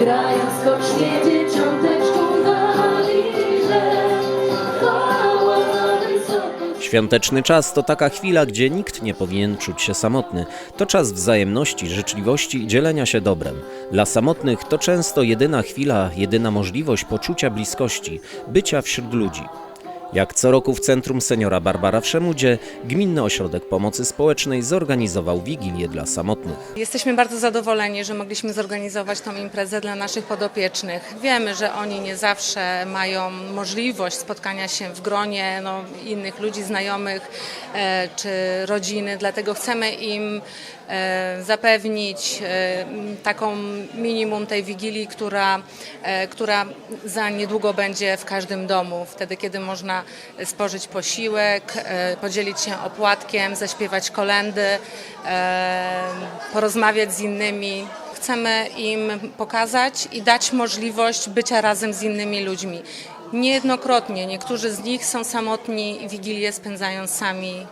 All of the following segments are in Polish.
Grając Świąteczny czas to taka chwila, gdzie nikt nie powinien czuć się samotny. To czas wzajemności, życzliwości i dzielenia się dobrem. Dla samotnych to często jedyna chwila, jedyna możliwość poczucia bliskości, bycia wśród ludzi. Jak co roku w Centrum Seniora Barbara w Szemudzie, Gminny Ośrodek Pomocy Społecznej zorganizował Wigilię dla samotnych. Jesteśmy bardzo zadowoleni, że mogliśmy zorganizować tą imprezę dla naszych podopiecznych. Wiemy, że oni nie zawsze mają możliwość spotkania się w gronie no, innych ludzi, znajomych e, czy rodziny, dlatego chcemy im e, zapewnić e, taką minimum tej wigilii, która, e, która za niedługo będzie w każdym domu, wtedy kiedy można spożyć posiłek, e, podzielić się opłatkiem, zaśpiewać kolendy, e, porozmawiać z innymi. Chcemy im pokazać i dać możliwość bycia razem z innymi ludźmi. Niejednokrotnie niektórzy z nich są samotni i wigilię spędzają sami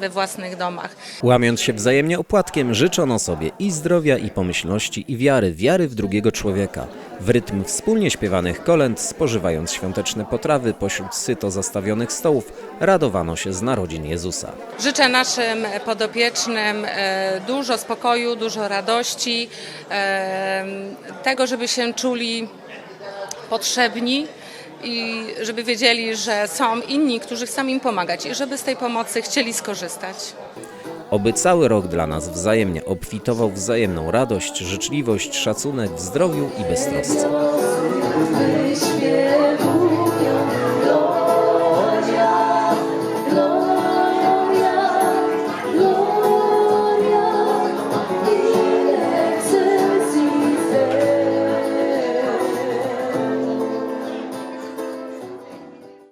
we własnych domach. Łamiąc się wzajemnie opłatkiem, życzono sobie i zdrowia, i pomyślności, i wiary, wiary w drugiego człowieka. W rytm wspólnie śpiewanych kolęd, spożywając świąteczne potrawy pośród syto zastawionych stołów, radowano się z narodzin Jezusa. Życzę naszym podopiecznym e, dużo spokoju, dużo radości, e, tego, żeby się czuli potrzebni i żeby wiedzieli, że są inni, którzy chcą im pomagać i żeby z tej pomocy chcieli skorzystać. Oby cały rok dla nas wzajemnie obfitował wzajemną radość, życzliwość, szacunek w zdrowiu i beztrosce.